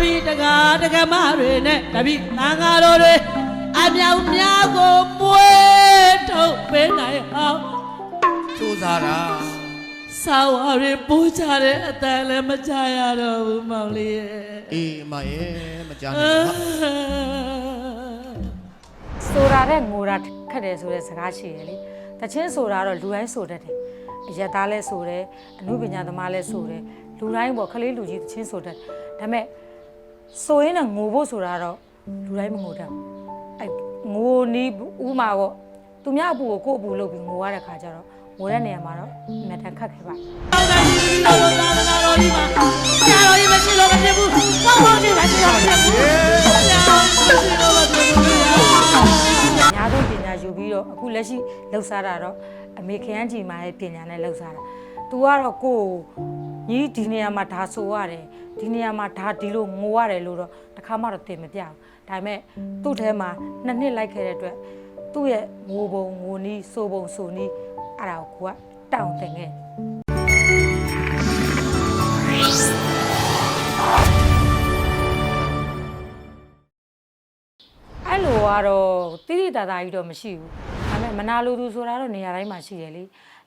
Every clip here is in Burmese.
ပီတကားတကမတွေနဲ့တပီသံဃာတော်တွေအမြောက်များကိုမွေးထုတ်ပေးနိုင်အောင်စူးစားတာစာဝါတွေပိုးကြတဲ့အတန်လည်းမကြရတော့ဘူးမောင်လေးရဲ့အေးအမရဲ့မကြားနိုင်ဘူးဟာဆိုတာတဲ့ငိုတာခက်တယ်ဆိုတဲ့စကားရှိရလေတချင်းဆိုတာတော့လူတိုင်းဆိုတတ်တယ်အရက်သားလဲဆိုတယ်အမှုပညာသမားလဲဆိုတယ်လူတိုင်းပေါ့ခလေးလူကြီးတချင်းဆိုတတ်တယ်ဒါပေမဲ့ ဆိုရင်တော့ငိုဖို့ဆိုတာတော့လူတိုင်းမငိုတတ်ဘူးအဲငိုနီးဥမာပေါ့သူများအပူကိုကိုယ့်အပူလုပ်ပြီးငိုရတဲ့ခါကျတော့ငိုတဲ့နေရာမှာတော့အမြတ်တမ်းခက်ခဲပါသာသနာကြီးတော်သာသနာတော်ကြီးမှာဆရာတော်ကြီးမရှိလို့မဖြစ်ဘူး။ဘောင်းဘောင်းကြီးမရှိလို့မဖြစ်ဘူး။ဆရာတော်ကြီးမရှိလို့မဖြစ်ဘူး။အများဆုံးပညာယူပြီးတော့အခုလက်ရှိလှုပ်ရှားတာတော့အမေခရမ်းကြီးမာရဲ့ပညာနဲ့လှုပ်ရှားတာ။ तू ကတော့ကိုယ် ညီဒီနေရာမှာဒါဆိုရတယ်ဒီနေရာမှာဒါဒီလိုငိုရတယ်လို့တော့တစ်ခါမှတော့သင်မပြဘူး။ဒါပေမဲ့သူ့ထဲမှာနှစ်နှစ်လိုက်ခဲ့တဲ့အတွက်သူ့ရဲ့ငိုပုံငိုနီးဆိုပုံဆိုနီးအဲ့ဒါကိုကိုကတောင်းတင်ခဲ့တယ်အဲ့လိုကတော့တိတိတသာကြီးတော့မရှိဘူးဒါပေမဲ့မနာလိုသူဆိုတာတော့နေရာတိုင်းမှာရှိတယ်လေ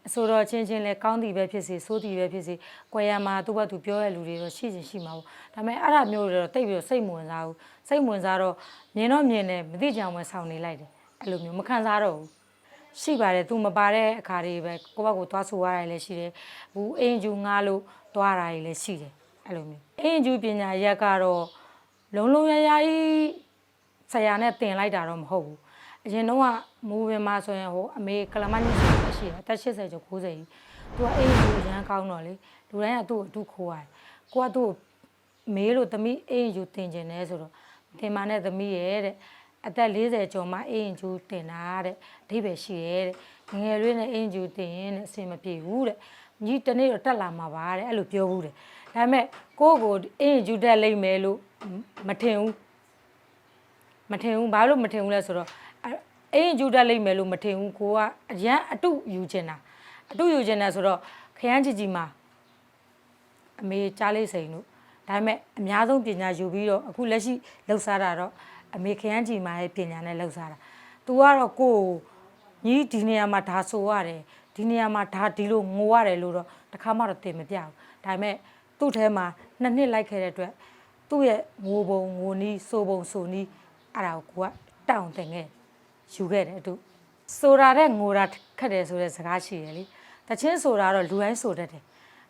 အဆိုတော့ချင်းချင်းလဲကောင်းတီပဲဖြစ်စေဆိုးတီပဲဖြစ်စေကွယ်ရမှာသူ့ဘက်သူပြောရလူတွေတော့ရှိချင်ရှိမှာပေါ့ဒါပေမဲ့အဲ့ဒါမျိုးတွေတော့တိတ်ပြီးတော့စိတ်မဝင်စားဘူးစိတ်မဝင်စားတော့မြင်တော့မြင်တယ်မသိကြအောင်ပဲဆောင်းနေလိုက်တယ်အဲ့လိုမျိုးမခံစားတော့ဘူးရှိပါတယ်သူမပါတဲ့အခါတွေပဲကိုယ့်ဘက်ကိုသွားဆိုရတာလည်းရှိတယ်ဘူးအင်ဂျူငားလို့သွားတာတွေလည်းရှိတယ်အဲ့လိုမျိုးအင်ဂျူပညာရက်ကတော့လုံးလုံးရရကြီးဆရာနဲ့တင်လိုက်တာတော့မဟုတ်ဘူး အရင်တော့ကမူပင်မှာဆိုရင်ဟိုအမေကလမညစ်ဆိုရှိတယ်အသက်80ကျော်90ကြီးသူကအိမ်ကိုရမ်းကောင်းတော့လေလူတိုင်းကသူ့ကိုအတုခိုးရတယ်ကိုကသူ့ကိုမေးလို့သမီးအိမ်ယူတင်ကျင်တယ်ဆိုတော့တင်မာနဲ့သမီးရဲ့တဲ့အသက်40ကျော်မှအိမ်ယူတင်တာတဲ့အဓိပ္ပာယ်ရှိရဲ့တဲ့ငယ်လေးနဲ့အိမ်ယူတင်ရင်တဲ့အဆင်မပြေဘူးတဲ့ညီတနေ့တော့တက်လာမှာပါတဲ့အဲ့လိုပြောဘူးတဲ့ဒါပေမဲ့ကိုယ့်ကိုအိမ်ယူတက်လိမ့်မယ်လို့မထင်ဘူးမထင်ဘူးဘာလို့မထင်ဘူးလဲဆိုတော့ အဲ့အင်းယူတတ်လိမ့်မယ်လို့မထင်ဘူးကိုကအရန်အတုယူချင်တာအတုယူချင်တယ်ဆိုတော့ခရမ်းကြီးကြီးမှာအမေကြားလေးစိန်တို့ဒါပေမဲ့အများဆုံးပညာယူပြီးတော့အခုလက်ရှိလှုပ်ရှားတာတော့အမေခရမ်းကြီးမှာရဲ့ပညာနဲ့လှုပ်ရှားတာ तू ကတော့ကိုယ်ညီဒီနေရာမှာဒါဆိုရတယ်ဒီနေရာမှာဒါဒီလိုငိုရတယ်လို့တော့တစ်ခါမှတော့သင်မပြဘူးဒါပေမဲ့သူ့ထဲမှာနှစ်နှစ်လိုက်ခဲ့တဲ့အတွက်သူ့ရဲ့ငိုပုံငိုနီးဆိုပုံဆိုနီးအဲ့ဒါကိုကိုကတောင်းတင်ခဲ့ ယူခဲ့တယ်အတူဆိုတာတဲ့ငိုတာခက်တယ်ဆိုတဲ့စကားရှိတယ်လေတချင်းဆိုတာတော့လူတိုင်းဆိုတတ်တယ်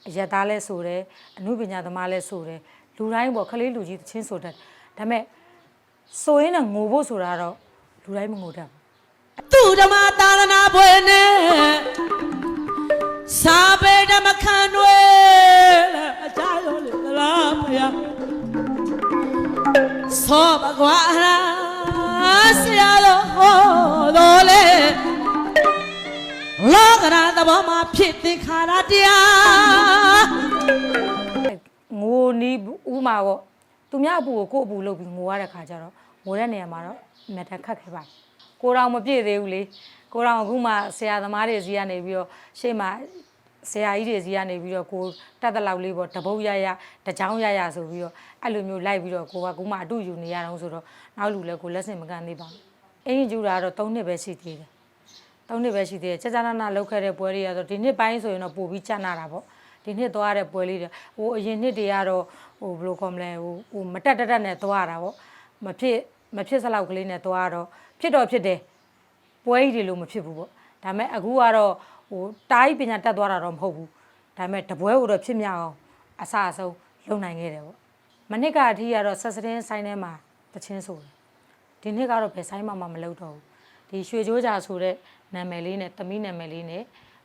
အရက်သားလဲဆိုတယ်အမှုပညာသမားလဲဆိုတယ်လူတိုင်းပေါ့ခလေးလူကြီးတချင်းဆိုတတ်တယ်ဒါပေမဲ့ဆိုရင်တော့ငိုဖို့ဆိုတာတော့လူတိုင်းမငိုတတ်ဘူးသူဓမ္မသာသနာပွဲနဲ့စာပေဓမ္မခံတွေအကြရောလေလားဖယားသောဘဂဝါရာ ဆရာတော်ဟောတော်လေလောကရာသဘောမှာဖြစ်သင်္ခါရတရားငိုနီးဥမာပေါ့သူများအပူကိုကိုယ့်အပူလုပ်ပြီးငိုရတဲ့ခါကျတော့ငိုတဲ့နေရာမှာတော့အမြတ်တမ်းခက်ခဲပါတယ်ကိုတော်မပြည့်သေးဘူးလေကိုတော်အခုမှဆရာသမားတွေစီကနေပြီးတော့ရှေ့မှာ ဆရာကြီးတွေစီကနေပြီးတော့ကိုတက်တလောက်လေးပေါ့တပုတ်ရရတချောင်းရရဆိုပြီးတော့အဲ့လိုမျိုးလိုက်ပြီးတော့ကိုကကူမှအတူယူနေရအောင်ဆိုတော့နောက်လူလည်းကိုလက်စင်မကန်သေးပါဘူးအင်းယူတာတော့၃နှစ်ပဲရှိသေးတယ်၃နှစ်ပဲရှိသေးတယ်ကြာကြာနာနာလောက်ခဲ့တဲ့ပွဲတွေကတော့ဒီနှစ်ပိုင်းဆိုရင်တော့ပို့ပြီးကြာနာတာပေါ့ဒီနှစ်သွားရတဲ့ပွဲလေးတွေဟိုအရင်နှစ်တွေကတော့ဟိုဘယ်လိုခေါ်မလဲဟိုဟိုမတက်တက်တက်နဲ့သွားရတာပေါ့မဖြစ်မဖြစ်စလောက်ကလေးနဲ့သွားရတော့ဖြစ်တော့ဖြစ်တယ်ပွဲကြီးတွေလို့မဖြစ်ဘူးပေါ့ဒါပေမဲ့အခုကတော့ ဟိုတားကြီးပညာတက်သွားတာတော့မဟုတ်ဘူးဒါပေမဲ့တပွဲကိုတော့ဖြစ်မြောက်အောင်အစအဆုံးလုပ်နိုင်ခဲ့တယ်ပေါ့မနစ်ကအထိကတော့ဆက်စတင်းဆိုင်ထဲမှာတချင်းဆိုတယ်ဒီနှစ်ကတော့ဘယ်ဆိုင်မှမမလုပ်တော့ဘူးဒီရွှေကြိုးကြာဆိုတဲ့နာမည်လေးနဲ့သမီးနာမည်လေးနဲ့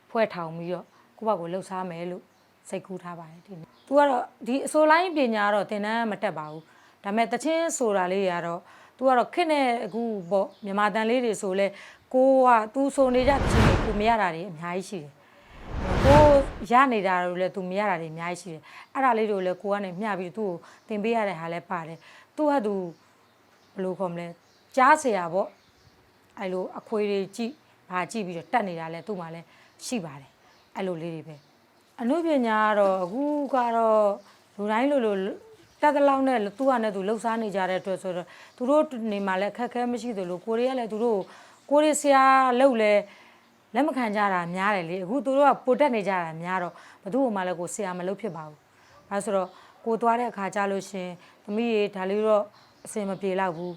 ဖွဲ့ထောင်ပြီးတော့ကိုယ့်ဘက်ကိုလှုပ်ရှားမယ်လို့စိတ်ကူးထားပါတယ်ဒီနေ့။ तू ကတော့ဒီအစိုးလိုင်းပညာကတော့သင်တန်းမတက်ပါဘူး။ဒါပေမဲ့တချင်းဆိုတာလေးတွေကတော့ तू ကတော့ခက်နဲ့အခုပေါ့မြန်မာတန်လေးတွေဆိုလဲ ကိုကသူစုံနေကြချင်းကိုမရတာတွေအများကြီးရှိတယ်ကိုရနေတာတို့လည်းသူမရတာတွေအများကြီးရှိတယ်အဲ့ဒါလေးတို့လည်းကိုကနေမျှပြီးသူ့ကိုသင်ပေးရတဲ့ဟာလည်းပါတယ်သူကသူဘယ်လိုခေါ်မလဲကြားเสียရပေါ့အဲ့လိုအခွေတွေကြည့်ဘာကြည့်ပြီးတော့တက်နေတာလဲသူ့မှာလဲရှိပါတယ်အဲ့လိုလေးတွေပဲအနုပညာကတော့အခုကတော့လူတိုင်းလူလူတက်တလောက်နဲ့သူ့ဟာနဲ့သူလှုပ်ရှားနေကြတဲ့အတွက်ဆိုတော့သူတို့နေမှာလည်းခက်ခဲမရှိသလိုကိုရီးယားလည်းသူတို့ ကိုရီးဆရာလှုပ်လဲလက်မခံကြတာများတယ်လေအခုသူတို့ကပိုတက်နေကြတာများတော့ဘသူ့ဟိုမှလည်းကိုဆရာမလုပ်ဖြစ်ပါဘူးအဲဆိုတော့ကိုသွားတဲ့အခါကြလို့ရှင်သမီးရေဒါလေးတော့အစင်မပြေတော့ဘူး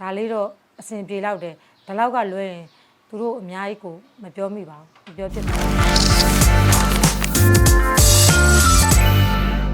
ဒါလေးတော့အစင်ပြေတော့တယ်ဒါလောက်ကလွဲရင်သူတို့အများကြီးကိုမပြောမိပါဘူးမပြောဖြစ်ပါဘူး